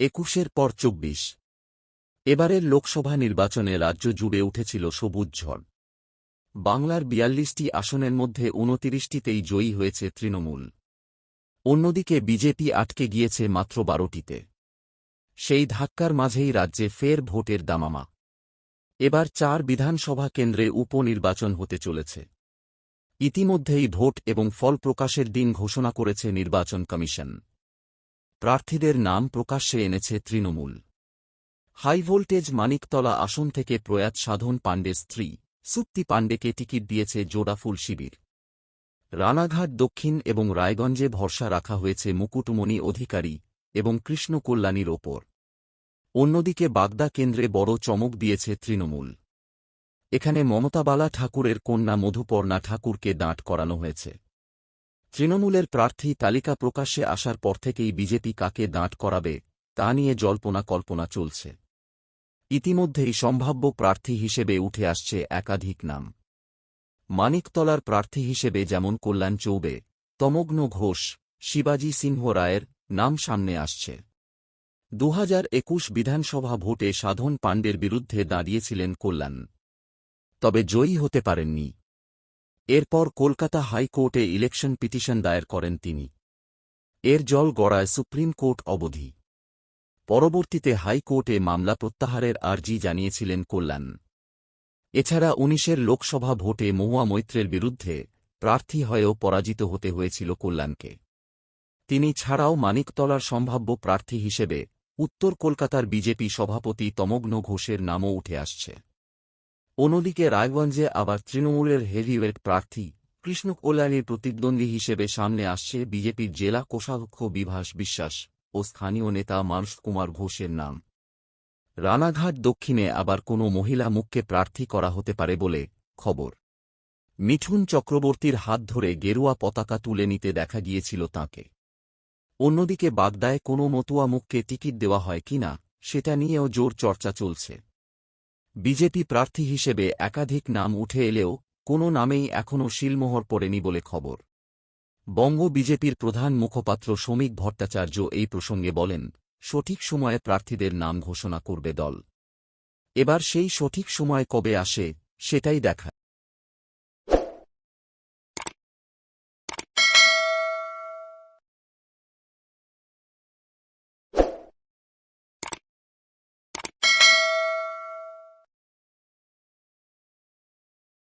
একুশের পর চব্বিশ। এবারের লোকসভা নির্বাচনে রাজ্য জুড়ে উঠেছিল সবুজ ঝড়। বাংলার বিয়াল্লিশটি আসনের মধ্যে উনতিরিশটিতেই জয়ী হয়েছে তৃণমূল। অন্যদিকে বিজেপি আটকে গিয়েছে মাত্র বারোটিতে। সেই ধাক্কার মাঝেই রাজ্যে ফের ভোটের দামামা। এবার চার বিধানসভা কেন্দ্রে উপনির্বাচন হতে চলেছে। ইতিমধ্যেই ভোট এবং ফল প্রকাশের দিন ঘোষণা করেছে নির্বাচন কমিশন। প্রার্থীদের নাম প্রকাশ্যে এনেছে তৃণমূল। হাইভোল্টেজ মানিকতলা আসন থেকে প্রয়াত সাধন পাণ্ডের স্ত্রী, সুপ্তি পাণ্ডেকে টিকিট দিয়েছে জোড়াফুল শিবির। রানাঘাট দক্ষিণ এবং রায়গঞ্জে ভরসা রাখা হয়েছে মুকুটমণি অধিকারী এবং কৃষ্ণ কল্যাণীর ওপর। অন্যদিকে বাগদা কেন্দ্রে বড় চমক দিয়েছে তৃণমূল। এখানে মমতাবালা ঠাকুরের কন্যা মধুপর্ণা ঠাকুরকে দাঁট করানো হয়েছে। তৃণমূলের প্রার্থী তালিকা প্রকাশ্যে আসার পর থেকেই বিজেপি কাকে দাঁট করাবে, তা নিয়ে জল্পনা কল্পনা চলছে। ইতিমধ্যেই সম্ভাব্য প্রার্থী হিসেবে উঠে আসছে একাধিক নাম। মানিকতলার প্রার্থী হিসেবে যেমন কল্যাণ চৌবে, তমগ্ন ঘোষ, শিবাজি সিংহ রায়ের নাম সামনে আসছে। দু একুশ বিধানসভা ভোটে সাধন পাণ্ডের বিরুদ্ধে দাঁড়িয়েছিলেন কল্যাণ। তবে জয়ী হতে পারেননি। এরপর কলকাতা হাইকোর্টে ইলেকশন পিটিশন দায়ের করেন তিনি। এর জল গড়ায় সুপ্রিম কোর্ট অবধি। পরবর্তীতে হাইকোর্টে মামলা প্রত্যাহারের আর্জি জানিয়েছিলেন কল্যাণ। এছাড়া উনিশের লোকসভা ভোটে মহুয়া মৈত্রের বিরুদ্ধে প্রার্থী হয়েও পরাজিত হতে হয়েছিল কল্যাণকে। তিনি ছাড়াও মানিকতলার সম্ভাব্য প্রার্থী হিসেবে উত্তর কলকাতার বিজেপি সভাপতি তমগ্ন ঘোষের নামও উঠে আসছে। অন্যদিকে রায়গঞ্জে আবার তৃণমূলের হেভিওয়েট প্রার্থী কৃষ্ণ কল্যাণীর প্রতিদ্বন্দ্বী হিসেবে সামনে আসছে বিজেপির জেলা কোষাধ্যক্ষ বিভাস বিশ্বাস ও স্থানীয় নেতা মানস কুমার ঘোষের নাম। রানাঘাট দক্ষিণে আবার কোনো মহিলা মুখকে প্রার্থী করা হতে পারে বলে খবর। মিঠুন চক্রবর্তীর হাত ধরে গেরুয়া পতাকা তুলে নিতে দেখা গিয়েছিল তাঁকে। অন্যদিকে বাগদায় কোনো মতুয়া মুখকে টিকিট দেওয়া হয় কিনা, সেটা নিয়েও জোর চর্চা চলছে। বিজেপি প্রার্থী হিসেবে একাধিক নাম উঠে এলেও কোনো নামেই এখনও শিলমোহর পড়েনি বলে খবর। বঙ্গ বিজেপির প্রধান মুখপাত্র শ্রমিক ভট্টাচার্য এই প্রসঙ্গে বলেন, সঠিক সময়ে প্রার্থীদের নাম ঘোষণা করবে দল। এবার সেই সঠিক সময় কবে আসে, সেটাই দেখা।